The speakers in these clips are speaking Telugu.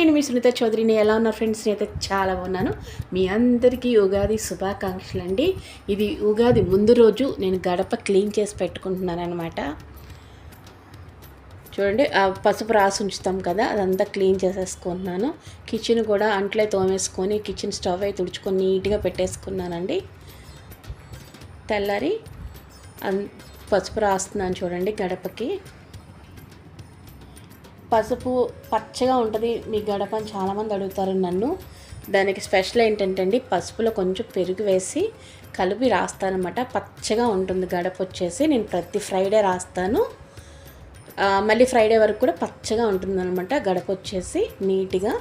నేను మీ సునీత చౌదరిని ఎలా ఉన్నారు ఫ్రెండ్స్ అయితే చాలా బాగున్నాను. మీ అందరికీ ఉగాది శుభాకాంక్షలు అండి. ఇది ఉగాది ముందు రోజు నేను గడప క్లీన్ చేసి పెట్టుకుంటున్నాను అనమాట చూడండి ఆ పసుపు రాసి ఉంచుతాం కదా అదంతా క్లీన్ చేసేసుకుంటున్నాను. కిచెన్ కూడా అంట్లే తోమేసుకొని కిచెన్ స్టవ్ అయితే తుడుచుకొని నీట్గా పెట్టేసుకున్నానండి. తెల్లారి అన్ పసుపు రాస్తున్నాను చూడండి గడపకి. పసుపు పచ్చగా ఉంటుంది. మీ గడప అని చాలామంది అడుగుతారు నన్ను. దానికి స్పెషల్ ఏంటంటే అండి పసుపులో కొంచెం పెరుగు వేసి కలిపి రాస్తానమాట పచ్చగా ఉంటుంది గడప వచ్చేసి. నేను ప్రతి ఫ్రైడే రాస్తాను. మళ్ళీ ఫ్రైడే వరకు కూడా పచ్చగా ఉంటుందన్నమాట గడప వచ్చేసి నీట్గా.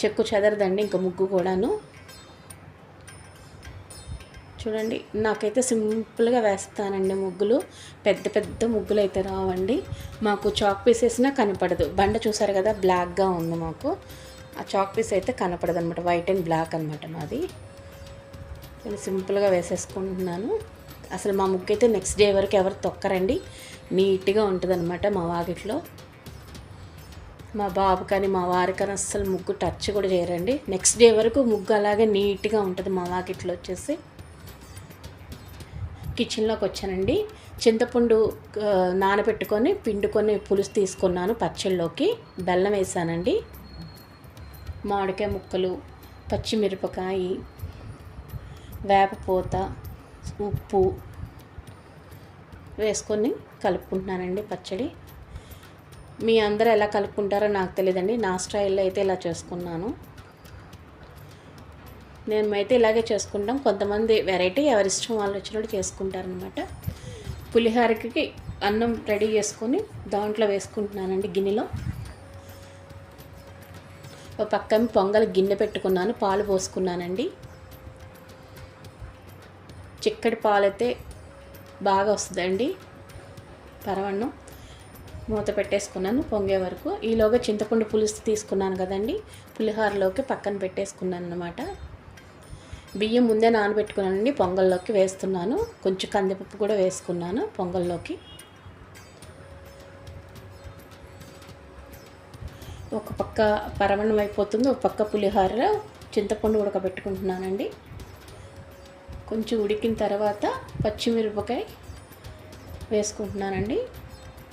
చెక్కు చెదరదండి ఇంకా ముగ్గు కూడాను. చూడండి నాకైతే సింపుల్గా వేస్తానండి ముగ్గులు. పెద్ద పెద్ద ముగ్గులు అయితే రావండి. మాకు చాక్ పీస్ వేసినా కనపడదు. బండ చూసారు కదా బ్లాక్గా ఉంది మాకు. ఆ చాక్ పీస్ అయితే కనపడదు అనమాట వైట్ అండ్ బ్లాక్ అనమాట మాది. నేను సింపుల్గా వేసేసుకుంటున్నాను. అసలు మా ముగ్గు అయితే నెక్స్ట్ డే వరకు ఎవరు తొక్కరండి. నీట్గా ఉంటుంది అనమాట మా వాకిట్లో. మా బాబు కానీ మా వారి కానీ అస్సలు ముగ్గు టచ్ కూడా చేయరండి. నెక్స్ట్ డే వరకు ముగ్గు అలాగే నీట్గా ఉంటుంది మా వాకిట్లో వచ్చేసి. కిచెన్లోకి వచ్చానండి. చింతపండు నానబెట్టుకొని పిండుకొని పులుసు తీసుకున్నాను పచ్చళ్ళలోకి బెల్లం వేసానండి. మామిడికాయ ముక్కలు పచ్చిమిరపకాయ వేపపూత ఉప్పు వేసుకొని కలుపుకుంటున్నానండి పచ్చడి. మీ అందరూ ఎలా కలుపుకుంటారో నాకు తెలియదండి. నా స్టైల్లో అయితే ఇలా చేసుకున్నాను. నేను అయితే ఇలాగే చేసుకుంటాం. కొంతమంది వెరైటీ ఎవరిష్టం వాళ్ళు వచ్చినట్టు చేసుకుంటారనమాట పులిహోరకి అన్నం రెడీ చేసుకొని దాంట్లో వేసుకుంటున్నానండి గిన్నెలో. ఒక పక్కన పొంగల్ గిన్నె పెట్టుకున్నాను పాలు పోసుకున్నానండి. చిక్కటి పాలు అయితే బాగా వస్తుందండి. పరవన్నం మూత పెట్టేసుకున్నాను పొంగే వరకు. ఈలోగా చింతపండు పులుసు తీసుకున్నాను కదండి. పులిహోరలోకి పక్కన పెట్టేసుకున్నాను అనమాట బియ్యం ముందే నానబెట్టుకున్నానండి పొంగల్లోకి వేస్తున్నాను. కొంచెం కందిపప్పు కూడా వేసుకున్నాను పొంగల్లోకి. ఒక పక్క పరమణం అయిపోతుంది ఒక పక్క పులిహోర చింతపండు ఉడకబెట్టుకుంటున్నానండి. కొంచెం ఉడికిన తర్వాత పచ్చిమిరపకాయ వేసుకుంటున్నానండి.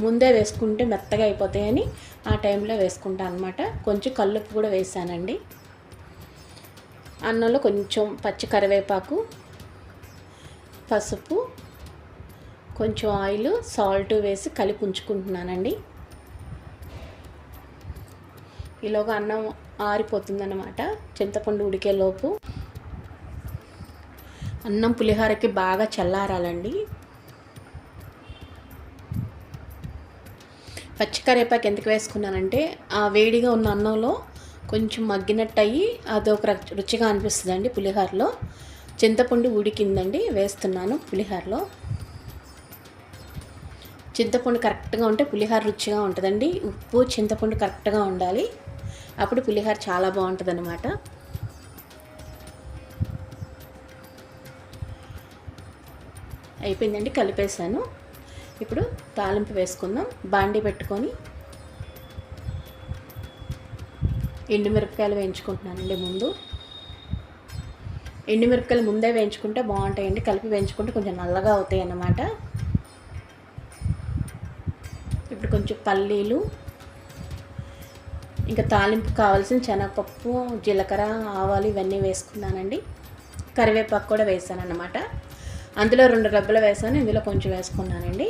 ముందే వేసుకుంటే మెత్తగా అయిపోతాయని ఆ టైంలో వేసుకుంటాను అనమాట కొంచెం కల్లుప్పు కూడా వేసానండి. అన్నంలో కొంచెం పచ్చి కరివేపాకు పసుపు కొంచెం ఆయిల్ సాల్ట్ వేసి కలిపి ఉంచుకుంటున్నానండి. ఈలోగా అన్నం ఆరిపోతుందన్నమాట. చింతపండు ఉడికేలోపు అన్నం పులిహోరకి బాగా చల్లారాలండి. పచ్చి కరివేపాకు ఎందుకు వేసుకున్నానంటే ఆ వేడిగా ఉన్న అన్నంలో కొంచెం మగ్గినట్టు అయ్యి అదొక రుచిగా అనిపిస్తుందండి పులిహోరలో. చింతపండు ఉడికిందండి వేస్తున్నాను పులిహోరలో. చింతపండు కరెక్ట్గా ఉంటే పులిహోర రుచిగా ఉంటుందండి. ఉప్పు చింతపండు కరెక్ట్గా ఉండాలి. అప్పుడు పులిహోర చాలా బాగుంటుంది అనమాట అయిపోయిందండి కలిపేసాను ఇప్పుడు తాలింపు వేసుకుందాం. బాండి పెట్టుకొని ఎండుమిరపకాయలు వేయించుకుంటున్నానండి ముందు. ఎండుమిరపకాయలు ముందే వేయించుకుంటే బాగుంటాయండి. కలిపి వేయించుకుంటే కొంచెం నల్లగా అవుతాయి అన్నమాట ఇప్పుడు కొంచెం పల్లీలు ఇంకా తాలింపు కావాల్సిన శనగపప్పు జీలకర్ర ఆవాలు ఇవన్నీ వేసుకున్నానండి. కరివేపాకు కూడా వేసాను అన్నమాట అందులో రెండు డబ్బులు వేసాను ఇందులో కొంచెం వేసుకున్నానండి.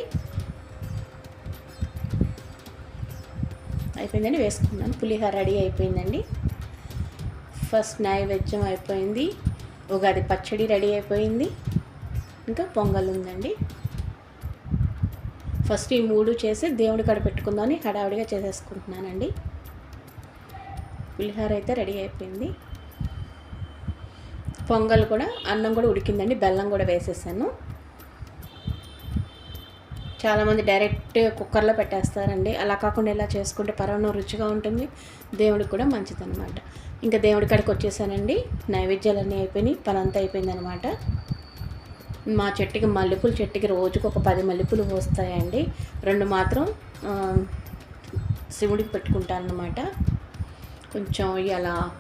అయిపోయిందండి వేసుకున్నాను. పులిహోర రెడీ అయిపోయిందండి. ఫస్ట్ నైవేద్యం అయిపోయింది. ఉగాది పచ్చడి రెడీ అయిపోయింది. ఇంకా పొంగల్ ఉందండి. ఫస్ట్ ఈ మూడు చేసి దేవుడి కాడ పెట్టుకుందామని హడావిడిగా చేసేసుకుంటున్నానండి. పులిహోర అయితే రెడీ అయిపోయింది. పొంగల్ కూడా అన్నం కూడా ఉడికిందండి. బెల్లం కూడా వేసేసాను. చాలామంది డైరెక్ట్ కుక్కర్లో పెట్టేస్తారండి. అలా కాకుండా ఇలా చేసుకుంటే పరవణం రుచిగా ఉంటుంది. దేవుడికి కూడా మంచిదన్నమాట. ఇంకా దేవుడి కాడికి వచ్చేసానండి. నైవేద్యాలన్నీ అయిపోయినాయి. పనంతా అయిపోయిందనమాట మా చెట్టుకి మల్లెపూల చెట్టుకి రోజుకు ఒక పది మల్లెపూలు పోస్తాయండి. రెండు మాత్రం శివుడికి పెట్టుకుంటాను కొంచెం ఇలా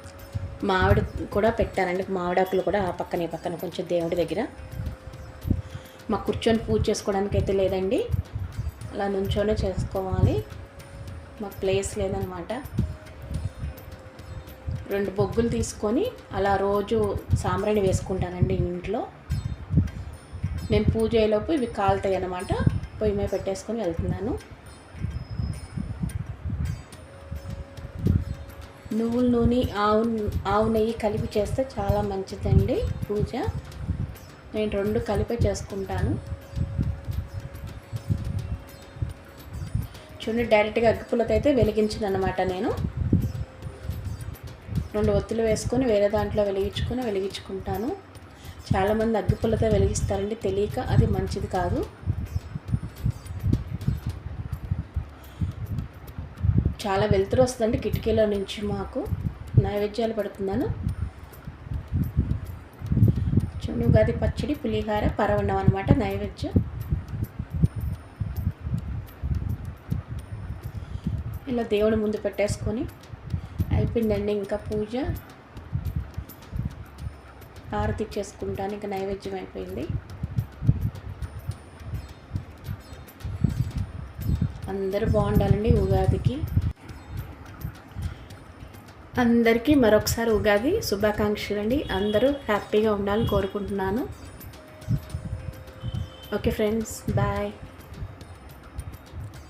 మామిడి కూడా పెట్టానండి. మామిడాకులు కూడా ఆ పక్కన ఈ పక్కన కొంచెం దేవుడి దగ్గర. మాకు కూర్చొని పూజ చేసుకోవడానికి అయితే లేదండి. అలా నుంచోనే చేసుకోవాలి. మాకు ప్లేస్ లేదనమాట. రెండు బొగ్గులు తీసుకొని అలా రోజు సాంబ్రాణి వేసుకుంటానండి ఇంట్లో. నేను పూజ అయ్యేలోపు ఇవి కాలుతాయి అన్నమాట పొయ్యి మీద పెట్టేసుకొని వెళ్తున్నాను. నువ్వుల నూనె ఆవు ఆవు నెయ్యి కలిపి చేస్తే చాలా మంచిదండి పూజ. నేను రెండు కలిపే చేసుకుంటాను. చూడండి డైరెక్ట్గా అగ్గిపుల్లతో అయితే వెలిగించిన అనమాట నేను. రెండు ఒత్తులు వేసుకొని వేరే దాంట్లో వెలిగించుకొని వెలిగించుకుంటాను. చాలామంది అగ్గిపుల్లతో వెలిగిస్తారండి తెలియక అది మంచిది కాదు. చాలా వెలుతురు వస్తుందండి కిటికీలో నుంచి మాకు. నైవేద్యాలు పెడుతున్నాను. చూడండి ఉగాది పచ్చడి పులిహార పరవన్నం అనమాట నైవేద్యం. ఇలా దేవుడి ముందు పెట్టేసుకొని అయిపోయిందండి ఇంకా పూజ. హారతి చేసుకుంటాను ఇంకా నైవేద్యం అయిపోయింది. అందరూ బాగుండాలండి ఉగాదికి. అందరికీ మరొకసారి ఉగాది శుభాకాంక్షలు అండి. అందరూ హ్యాపీగా ఉండాలని కోరుకుంటున్నాను. Okay friends bye.